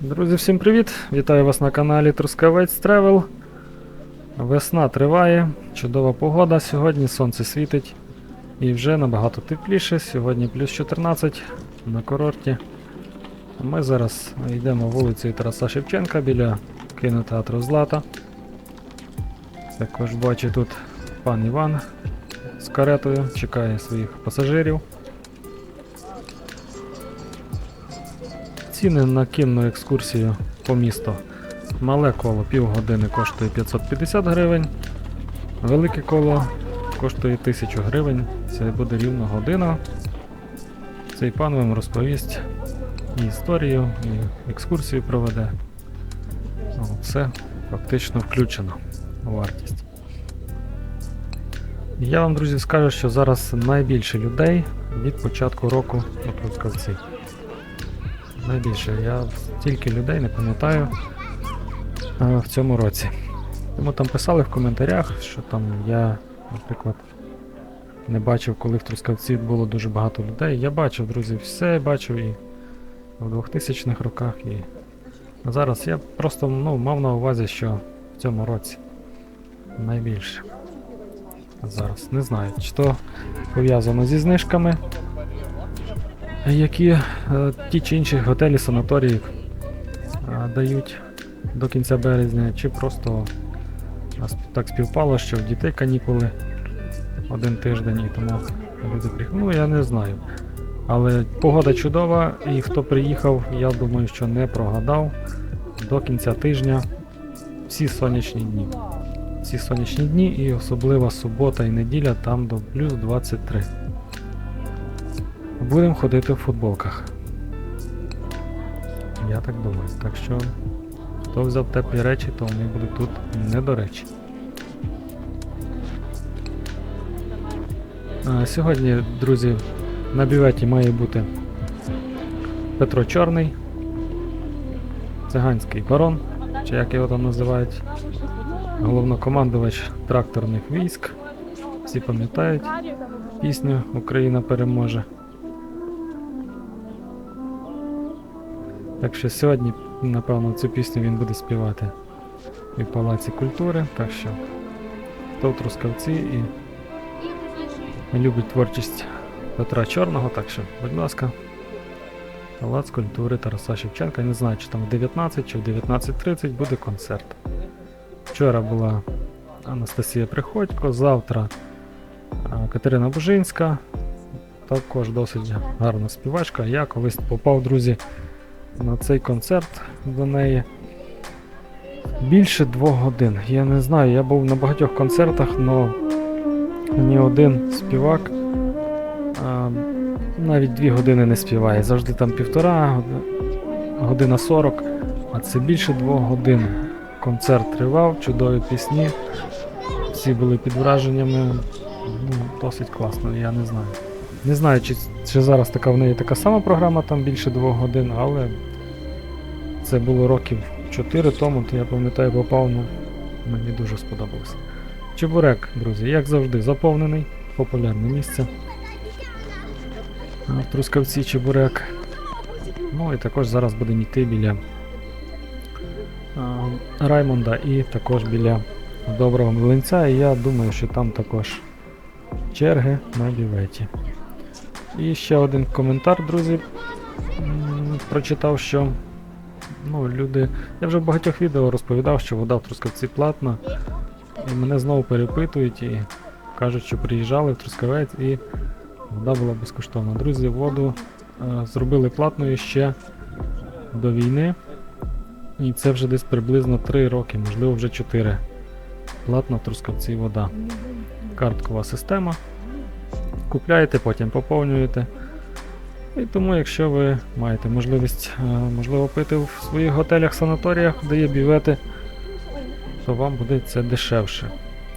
Друзі, всім привіт! Вітаю вас на каналі Трускавець Тревел. Весна триває, чудова погода. Сьогодні сонце світить і вже набагато тепліше. Сьогодні плюс 14 на курорті. Ми зараз йдемо вулицею Тараса Шевченка біля кінотеатру Злата. Також бачу тут пан Іван з каретою, чекає своїх пасажирів. Ціни на кінну екскурсію по місту. Мале коло півгодини коштує 550 гривень, велике коло коштує 1000 гривень. Це буде рівно година. Цей пан вам розповість історію, і екскурсію проведе. Ну, Все фактично включено у вартість. Я вам, друзі, скажу, що зараз найбільше людей від початку року у Трускавці. Найбільше. Я стільки людей не пам'ятаю в цьому році. Тому там писали в коментарях, що там я, наприклад, не бачив, коли в Трускавці було дуже багато людей. Я бачив, друзі, все бачив і в 2000-х роках, і зараз я просто ну, мав на увазі, що в цьому році найбільше. Зараз не знаю, чи то пов'язано зі знижками, які е, ті чи інші готелі, санаторії е, дають до кінця березня, чи просто нас так співпало, що в дітей канікули один тиждень і тому люди приїхали. Ну, я не знаю. Але погода чудова, і хто приїхав, я думаю, що не прогадав до кінця тижня всі сонячні дні. Всі сонячні дні і особливо субота і неділя там до плюс 23. Будемо ходити в футболках. Я так думаю. Так що, хто взяв теплі речі, то вони будуть тут не до речі. Сьогодні, друзі, на бюветі має бути Петро Чорний, циганський барон, чи як його там називають, головнокомандувач тракторних військ. Всі пам'ятають пісню Україна переможе. Так що сьогодні, напевно, цю пісню він буде співати і в Палаці культури. Так що хто Трускавці і любить творчість Петра Чорного, так що, будь ласка, Палац культури Тараса Шевченка. Не знаю, чи там в 19 чи в 19.30 буде концерт. Вчора була Анастасія Приходько, завтра Катерина Бужинська, також досить гарна співачка. Я колись попав, друзі, на цей концерт до неї більше двох годин. Я не знаю, я був на багатьох концертах, але ні один співак а, навіть дві години не співає. Завжди там півтора, година сорок, а це більше двох годин. Концерт тривав, чудові пісні. Всі були під враженнями. Ну, досить класно, я не знаю. Не знаю, чи, чи зараз така в неї така сама програма, там більше двох годин, але це було років 4 тому, то я пам'ятаю, попав, ну, мені дуже сподобалося. Чебурек, друзі, як завжди, заповнений, популярне місце. В Трускавці Чебурек. Ну і також зараз будемо йти біля а, Раймонда і також біля Доброго Млинця. І я думаю, що там також черги на біветі. І ще один коментар, друзі. Прочитав, що ну, люди. Я вже в багатьох відео розповідав, що вода в Трускавці платна. І мене знову перепитують і кажуть, що приїжджали в Трускавець і вода була безкоштовна. Друзі, воду е, зробили платною ще до війни. І це вже десь приблизно 3 роки, можливо вже 4. Платна в Трускавці вода. Карткова система. Купляєте, потім поповнюєте. І тому, якщо ви маєте можливість, е, можливо, пити в своїх готелях, санаторіях, де є бювети, то вам буде це дешевше.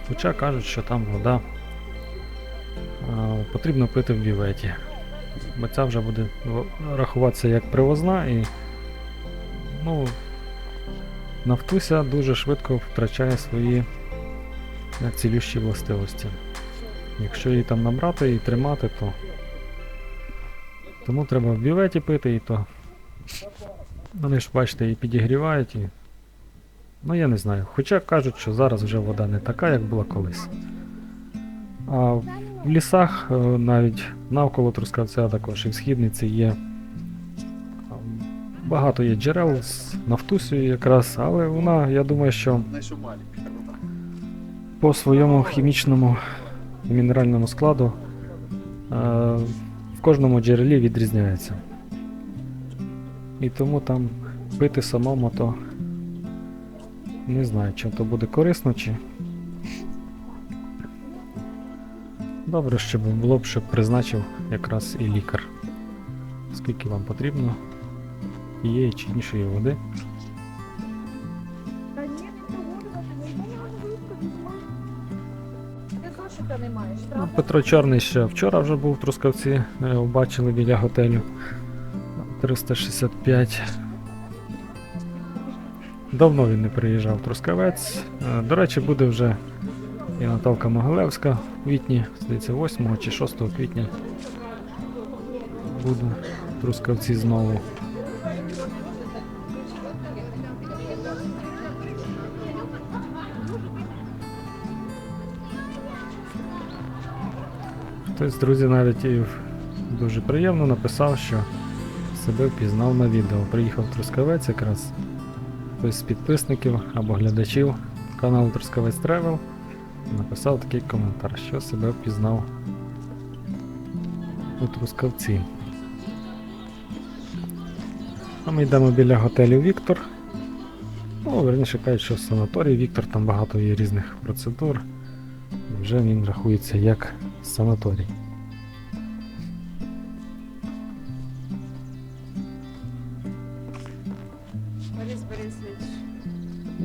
Хоча кажуть, що там вода е, потрібно пити в бюветі. Бо ця вже буде рахуватися як привозна і ну, нафтуся дуже швидко втрачає свої цілющі властивості. Якщо її там набрати і тримати, то тому треба в бюветі пити і то Вони ж, бачите, і підігрівають, і. Ну я не знаю. Хоча кажуть, що зараз вже вода не така, як була колись. А в лісах, е, навіть навколо Трускавця, також і в східниці є. Багато є джерел з нафтусею якраз, але вона, я думаю, що по своєму хімічному мінеральному складу е, в кожному джерелі відрізняється. І тому там пити самому то не знаю, чи то буде корисно, чи. Добре, щоб було б, щоб призначив якраз і лікар. Скільки вам потрібно тієї чи іншої води. Петро Чорний ще вчора вже був в Трускавці, е, його бачили біля готелю 365. Давно він не приїжджав в Трускавець. Е, До речі, буде вже і Наталка Могилевська в квітні, здається, 8 чи 6 квітня. Буде в Трускавці знову. Хтось, друзі, навіть і дуже приємно написав, що себе впізнав на відео. Приїхав Трускавець якраз хтось з підписників або глядачів каналу Трускавець Тревел написав такий коментар, що себе впізнав у Трускавці. А ми йдемо біля готелю Віктор. Ну, верніше кажуть, що санаторій Віктор, там багато є різних процедур. Вже він рахується як санаторій. Борис Борисович.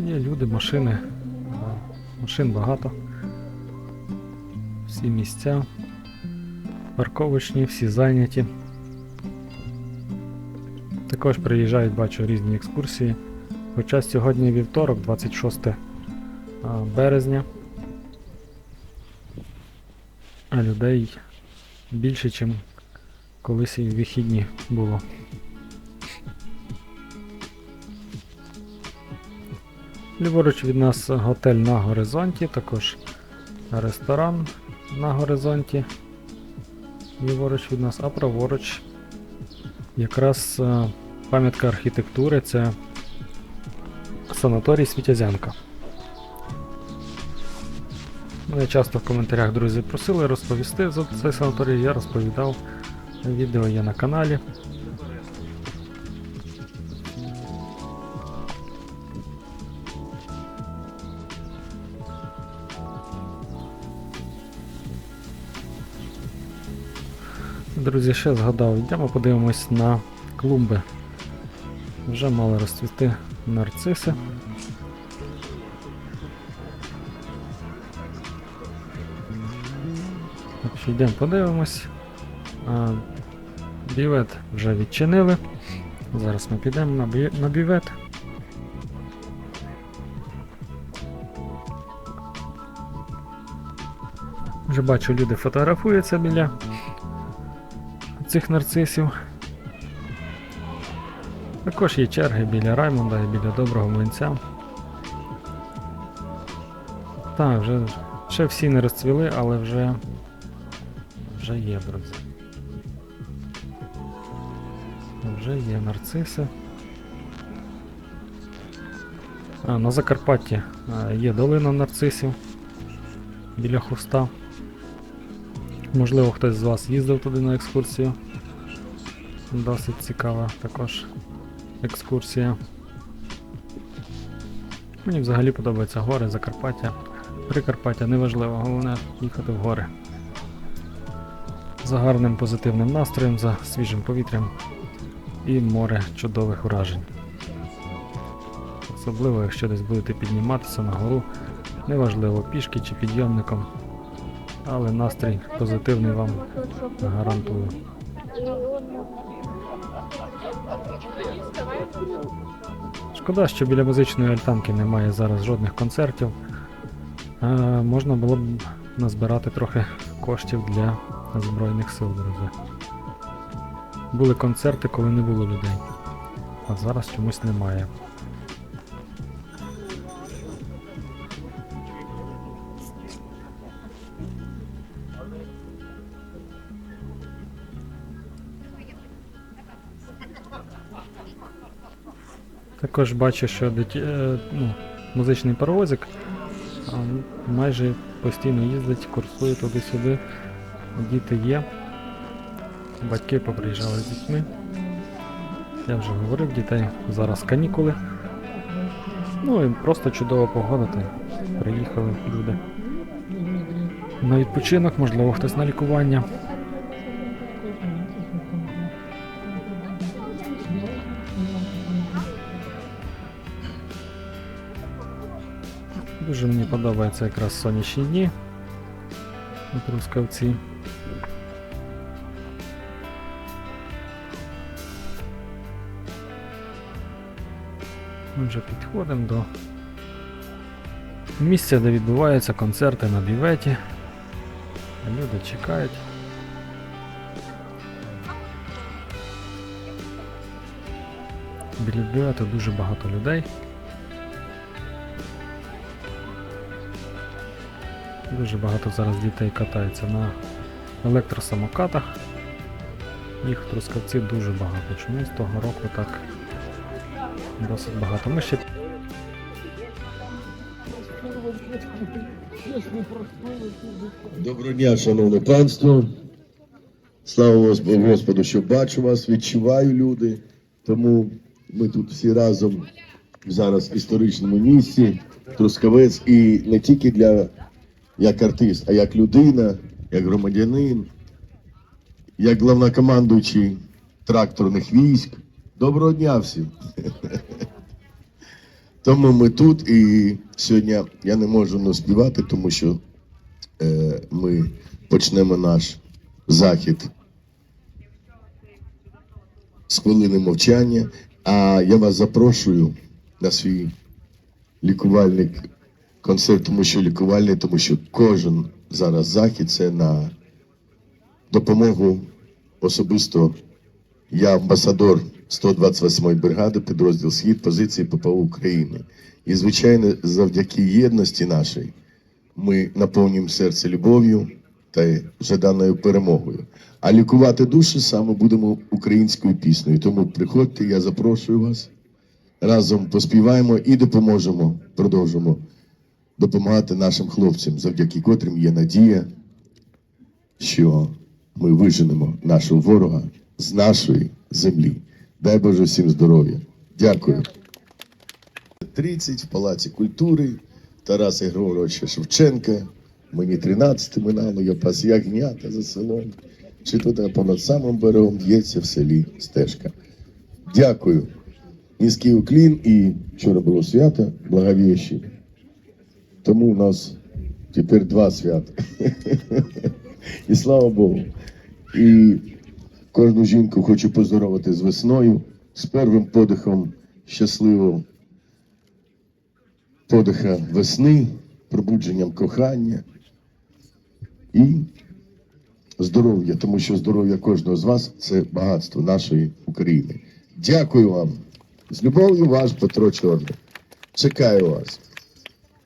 Є люди, машини. Машин багато. Всі місця. Парковочні, всі зайняті. Також приїжджають, бачу, різні екскурсії. Хоча сьогодні вівторок, 26 березня. А людей більше, ніж колись і в вихідні було. Ліворуч від нас готель на горизонті, також ресторан на горизонті. Ліворуч від нас, а праворуч якраз е, пам'ятка архітектури це санаторій Світязянка. Мене часто в коментарях друзі просили розповісти за цей санаторій, я розповідав. Відео є на каналі. Друзі, ще згадав, йдемо подивимось на клумби. Вже мали розцвісти нарциси. Йдемо подивимось. Бівет вже відчинили. Зараз ми підемо на бівет. Вже бачу, люди фотографуються біля цих нарцисів. Також є черги біля Раймонда і біля доброго млинця. Так, вже ще всі не розцвіли, але вже, вже є, друзі. Вже є нарциси. А, на Закарпатті є долина нарцисів біля хуста. Можливо, хтось з вас їздив туди на екскурсію. Досить цікава також екскурсія. Мені взагалі подобаються гори, Закарпаття, Прикарпаття, неважливо, головне їхати в гори. За гарним позитивним настроєм, за свіжим повітрям і море чудових вражень. Особливо, якщо десь будете підніматися на гору, неважливо пішки чи підйомником, але настрій позитивний вам гарантую. Шкода, що біля музичної альтанки немає зараз жодних концертів. Е, можна було б назбирати трохи коштів для Збройних сил, друзі. Були концерти, коли не було людей. а зараз чомусь немає. Також бачу, що диті... е, ну, музичний паровозик майже постійно їздить, курсує туди-сюди. Діти є. Батьки поприїжджали з дітьми. Я вже говорив, дітей зараз канікули. Ну і просто чудова погода, та приїхали люди. На відпочинок, можливо, хтось на лікування. Дуже мені подобаються якраз сонячні дні у Трускавці. Ми вже підходимо до місця, де відбуваються концерти на біветі. Люди чекають. Біля бівету дуже багато людей. Дуже багато зараз дітей катаються на електросамокатах. Їх в Трускавці дуже багато. Чому з того року так досить багато. Ми ще Доброго дня, шановне панство. Слава Господу, що бачу вас, відчуваю люди. Тому ми тут всі разом зараз в історичному місці, Трускавець, і не тільки для як артист, а як людина, як громадянин, як главнокомандуючий тракторних військ. Доброго дня всім! Тому ми тут і сьогодні я не можу не співати, тому що е, ми почнемо наш захід з хвилини мовчання. А я вас запрошую на свій лікувальний концерт, тому що лікувальний, тому що кожен зараз захід це на допомогу особисто. Я амбасадор 128-ї бригади, підрозділ Схід, позиції ППО України. І, звичайно, завдяки єдності нашій ми наповнюємо серце любов'ю та жаданою перемогою. А лікувати душі саме будемо українською піснею. Тому приходьте, я запрошую вас. Разом поспіваємо і допоможемо, продовжимо допомагати нашим хлопцям, завдяки котрим є надія, що ми виженемо нашого ворога з нашої землі. Дай Боже всім здоров'я. Дякую. 30 в Палаці культури Тараса Григоровича Шевченка. Мені 13 минало, я пас ягнята за селом. Чи тут понад самим берегом б'ється в селі стежка. Дякую. Низький уклін і вчора було свято Благовіщі. Тому у нас тепер два свята. І слава Богу. І кожну жінку хочу поздоровити з весною, з первим подихом щасливого подиха весни, пробудженням кохання і здоров'я, тому що здоров'я кожного з вас це багатство нашої України. Дякую вам. З любов'ю ваш Петро Чорний. Чекаю вас.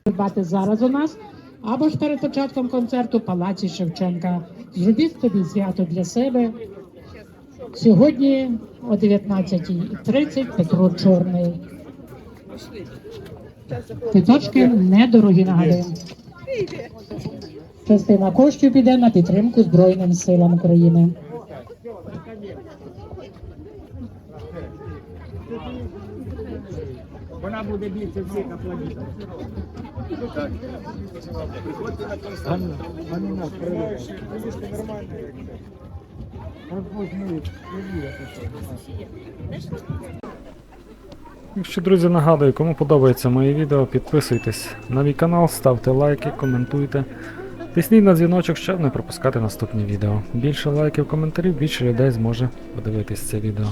Придбати зараз у нас, або ж перед початком концерту Палаці Шевченка. Зробіть собі свято для себе. Сьогодні о 19.30 Петро Чорний. Квиточки недорогі нагадуємо. Частина коштів піде на підтримку Збройним силам України. Вона буде більше всіх аплодів. Вони нас привели. Якщо, друзі, нагадую, кому подобається моє відео, підписуйтесь на мій канал, ставте лайки, коментуйте. Тисніть на дзвіночок, щоб не пропускати наступні відео. Більше лайків, коментарів, більше людей зможе подивитись це відео.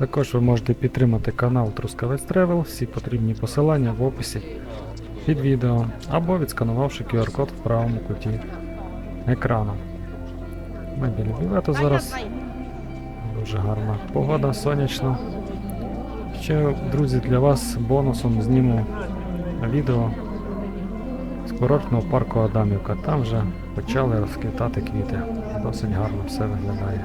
Також ви можете підтримати канал Трускавець Тревел, всі потрібні посилання в описі під відео або відсканувавши QR-код в правому куті екрану. Ми біля бівету зараз. Дуже гарна погода, сонячно. Ще, друзі, для вас бонусом зніму відео з курортного парку Адамівка. Там вже почали розквітати квіти. Досить гарно все виглядає.